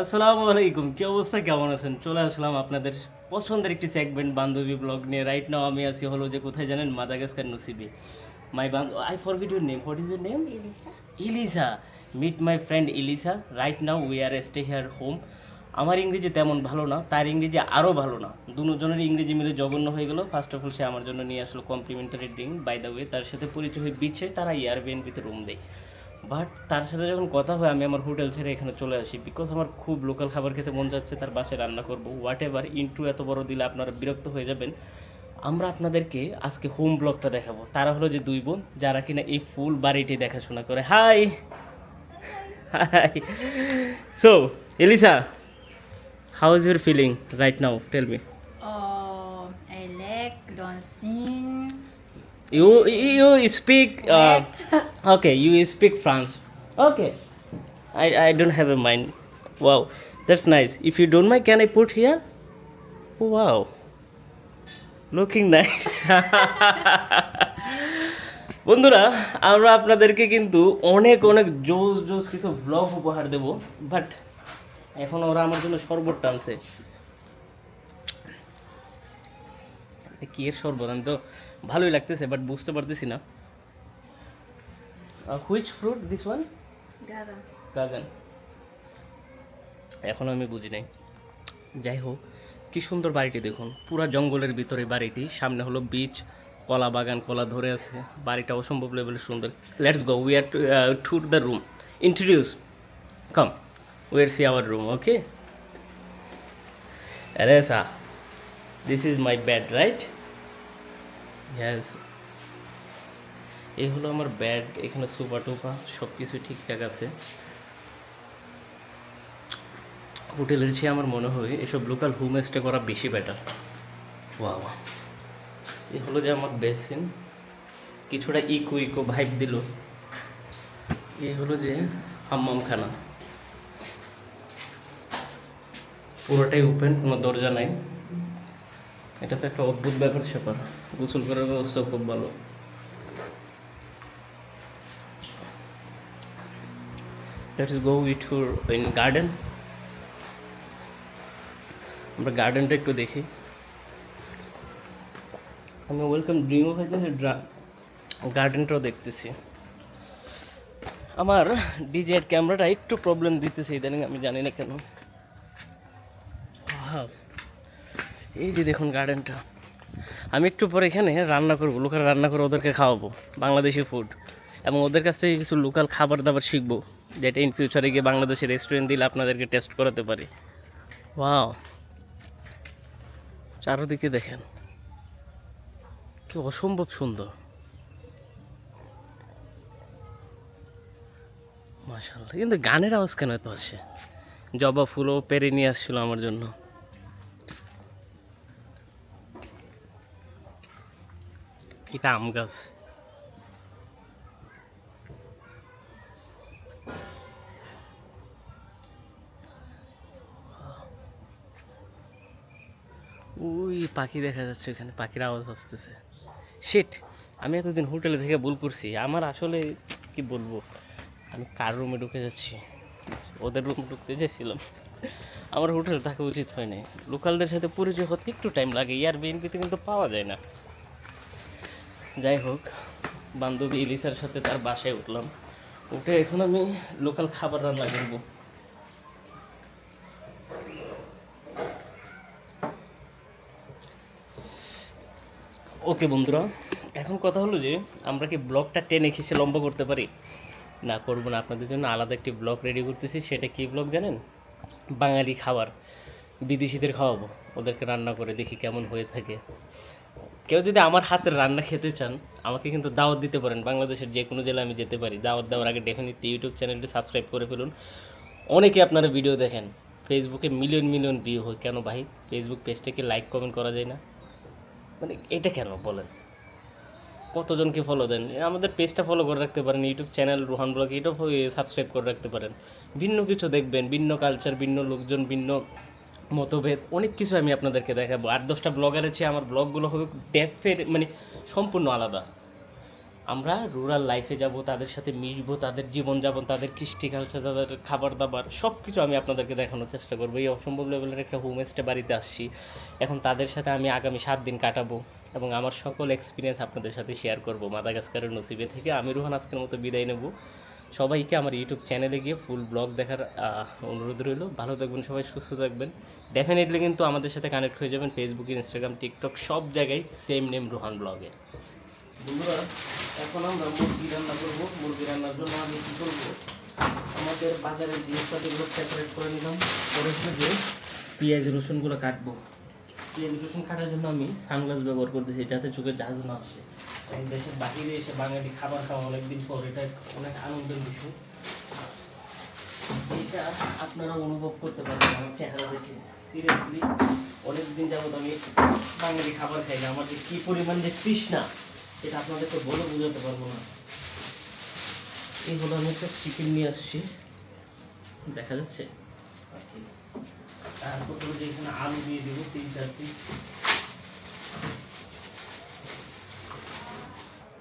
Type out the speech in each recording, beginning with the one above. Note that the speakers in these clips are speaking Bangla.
আসসালামু আলাইকুম কি অবস্থা? কেমন আছেন? চলে আসলাম আপনাদের পছন্দের একটি সেগমেন্ট বান্ধবী ব্লগ নিয়ে। রাইট নাও আমি আছি হলো যে কোথায় জানেন? মাদাগাস্কার নসিবে। My bad I forget your name what is your name Elisa. Elisa meet my friend Elisa right now we are stay here home আমার ইংরেজি তেমন ভালো না তার ইংরেজি আরও ভালো না। দুজনের ইংরেজি মিলে জঘন্য হয়ে গেল। ফার্স্ট অফ অল সে আমার জন্য নিয়ে আসলো complimentary drink by the way তার সাথে পরিচয় হয়ে বিচ্ছে তারা এয়ারবিএনপিতে রুম দেয়। বাট তার সাথে যখন কথা হয় আমি আমার হোটেল ছেড়ে এখানে চলে আসি। বিকজ আমার খুব লোকাল খাবার খেতে মন যাচ্ছে তার বাসায় রান্না করব। হোয়াট এভার ইন্টু এত বড় দিলে আপনারা বিরক্ত হয়ে যাবেন। আমরা আপনাদেরকে আজকে হোম ব্লগটা দেখাবো। তারা হলো যে দুই বোন যারা কিনা এই ফুল বাড়িটি দেখাশোনা করে। Hi hi so Elisa how is your feeling right now tell me I like dancing. You you speak. Okay, you speak France. Okay. I, I don't have a mind. Wow, that's nice. If you don't mind, can I put here? Wow. Looking nice. বন্ধুরা আমরা আপনাদেরকে কিন্তু অনেক অনেক জোস জোস কিছু ব্লগ উপহার দেব বাট এখন ওরা আমার জন্য শরবত টানছে কি এর শরবত আমি তো ভালোই লাগতেছে বাট বুঝতে পারতেছি না হুইচ ফ্রুট দিস ওয়ান. গাগান এখন আমি বুঝি নাই। যাই হোক কি সুন্দর বাড়িটি দেখুন। পুরা জঙ্গলের ভিতরে বাড়িটি সামনে হলো বিচ কলা বাগান কলা ধরে আছে। বাড়িটা অসম্ভব লেভেলের সুন্দর। Let's go we are to the room introduce come we are see our room okay Aresa, this is my bed, right? Yes. এই হলো আমার ব্যাড এখানে সোফা টোফা সব কিছু ঠিকঠাক আছে। হোটেলের চেয়ে আমার মনে হয় এসব লোকাল হোম স্টে করা বেশি বেটার ওয়াও এই হলো যে আমার বেসিন কিছুটা ইকো ইকো ভাইব দিল। এই হলো যে হাম্মামখানা পুরোটাই ওপেন কোনো দরজা নাই। এটা তো একটা অদ্ভুত ব্যাপার স্যাপার গোসল করার ব্যবস্থা খুব ভালো। Let's go with tour in garden আমরা গার্ডেনটা একটু দেখি। আমি ওয়েলকাম ড্রিঙ্কও খাইতেছি গার্ডেনটাও দেখতেছি। আমার ডিজের ক্যামেরাটা একটু প্রবলেম দিতেছে ইদানিং, আমি জানি না কেন. এই যে দেখুন গার্ডেনটা আমি একটু পরে এখানে রান্না করব লোকাল রান্না করে ওদেরকে খাওয়াবো, বাংলাদেশি ফুড এবং ওদের কাছ থেকে কিছু লোকাল খাবার দাবার শিখব। যেটা ইন ফিউচারে গিয়ে বাংলাদেশের রেস্টুরেন্ট দিলে আপনাদেরকে টেস্ট করাতে পারি। ওয়াও চারোদিকে দেখেন। কি অসম্ভব সুন্দর। মাশাল্লাহ কিন্তু গানের আওয়াজ কেন এত আসে? জবা ফুলও পেরে নিয়ে আসছিল আমার জন্য। এটা আম গাছ। ওই পাখি দেখা যাচ্ছে এখানে, পাখির আওয়াজ আসতেছে। শিট আমি এতদিন হোটেলে থেকে ভুল করছি। আমার আসলে, কি বলব, আমি কার রুমে ঢুকে যাচ্ছি? ওদের রুম ঢুকতে চেয়েছিলাম আমার হোটেলে থাকা উচিত হয় নাই। লোকালদের সাথে পরিচয় হতে একটু টাইম লাগে। ইয়ার বিএনপিতে কিন্তু পাওয়া যায় না। যাই হোক, বান্ধবী ইলিসার সাথে তার বাসায় উঠলাম। উঠে এখন আমি লোকাল খাবার রান্না করব। ওকে বন্ধুরা, এখন কথা হলো যে আমরা কি ব্লগটা টেনে খিসে লম্বা করতে পারি? না করব না, আপনাদের জন্য আলাদা একটি ব্লগ রেডি করতেছি, সেটা কি ব্লগ জানেন? বাঙালি খাবার, বিদেশিদের খাওয়াবো, ওদেরকে রান্না করে দেখি কেমন হয়ে থাকে। কেউ যদি আমার হাতের রান্না খেতে চান, আমাকে কিন্তু দাওয়াত দিতে পারেন, বাংলাদেশের যে কোনো জেলায় আমি যেতে পারি। দাওয়াত দেওয়ার আগে ডেফিনেটলি ইউটিউব চ্যানেলটি সাবস্ক্রাইব করে ফেলুন। অনেকে আপনারা ভিডিও দেখেন ফেসবুকে মিলিয়ন মিলিয়ন ভিউ হয়। কেন ভাই? ফেসবুক পেজটাকে লাইক কমেন্ট করা যায় না। মানে এটা কেন বলেন? কতজনকে ফলো দেন? আমাদের পেজটা ফলো করে রাখতে পারেন ইউটিউব চ্যানেল রোহান ব্লগ, এটাও সাবস্ক্রাইব করে রাখতে পারেন। ভিন্ন কিছু দেখবেন, ভিন্ন কালচার ভিন্ন লোকজন, ভিন্ন মতভেদ, অনেক কিছু আমি আপনাদেরকে দেখাবো। আট দশটা ব্লগার আছে, আমার ব্লগগুলো হবে ট্যাপের মানে সম্পূর্ণ আলাদা। আমরা রুরাল লাইফে যাব, তাদের সাথে মিশবো, তাদের জীবনযাপন, তাদের কৃষ্টি কালচার তাদের খাবার দাবার সব কিছু আমি আপনাদেরকে দেখানোর চেষ্টা করব। এই অসম্ভব লেভেলের একটা হোমস্টে বাড়িতে আসছি। এখন তাদের সাথে আমি আগামী সাত দিন কাটাবো এবং আমার সকল এক্সপিরিয়েন্স আপনাদের সাথে শেয়ার করব মাদাগাস্কারের নসিবে থেকে। আমি রুহান, আজকের মতো বিদায় নেব। সবাইকে আমার ইউটিউব চ্যানেলে গিয়ে ফুল ব্লগ দেখার অনুরোধ রইল। ভালো থাকবেন সবাই, সুস্থ থাকবেন। ডেফিনেটলি কিন্তু আমাদের সাথে কানেক্ট হয়ে যাবেন ফেসবুক ইনস্টাগ্রাম টিকটক সব জায়গায় সেম নেম রোহান ব্লগে বন্ধুরা, এখন আমরা মুরগি রান্না করব। মুরগি রান্নার জন্য আমি কী করব? আমাদের বাজারের জিনিসপাতিগুলো সেপারেট করে নিলাম করে যে পেঁয়াজ রসুনগুলো কাটবো। পেঁয়াজ, রসুন কাটার জন্য আমি সানগ্লাস ব্যবহার করতেছি, যাতে চোখে জাজ না আসে। দেশের বাহিরে এসে বাঙালি খাবার খাওয়া অনেকদিন পর, এটা অনেক আনন্দের বিষয়। এটা আপনারা অনুভব করতে পারবেন, আমার চেহারা দেখে। সিরিয়াসলি অনেকদিন যাবত আমি বাঙালি খাবার খাই আমার যে কী পরিমাণ যে তৃষ্ণা এটা আপনাদেরকে বলে বোঝাতে পারব না। এই হলো আমি একটা চিকেন নিয়ে আসছি। দেখা যাচ্ছে। আচ্ছা। তারপর যে এখানে আলু দিয়ে দেবো, তিন, চার পিস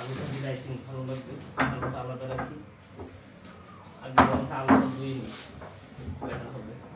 আলুটা দিলে আই ভালো লাগবে। আলুটা আলাদা রাখি। আর আলাদা ধুয়ে নিই। হবে।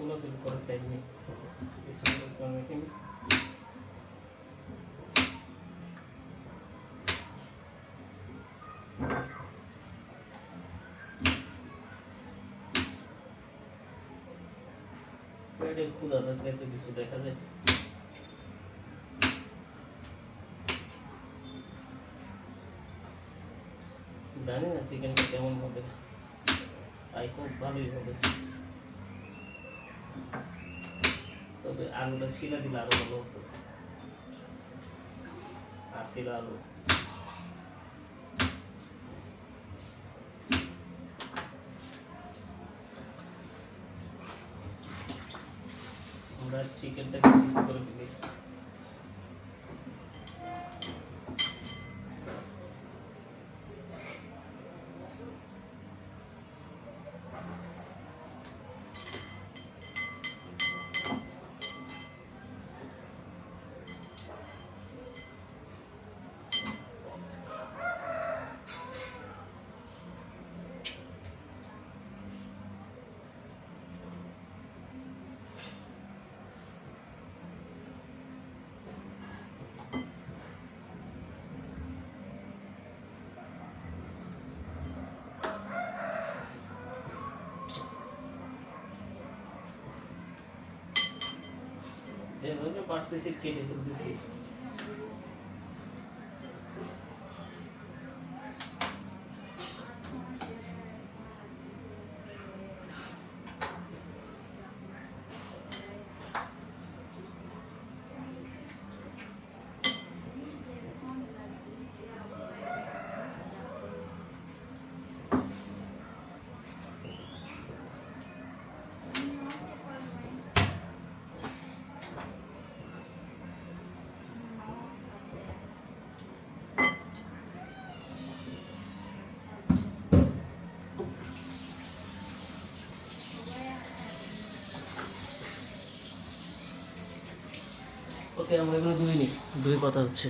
এটা ছোলাছুলি করার টাইম নেই এই ছোলা করে রেখে নিই। পেটে ক্ষুধা থাকলে তো কিছু দেখা যায় জানি না চিকেনটা কেমন হবে আই খুব ভালোই হবে আলুটা শিলা দিলে আরও ভালো হতো। আর শিলা আলু। আমরা চিকেনটাকে পিস করে দিই যেভাবে পারতেছি কেটে ফেলতেছি আমরা এগুলো দুই নিই দুই পাতা হচ্ছে।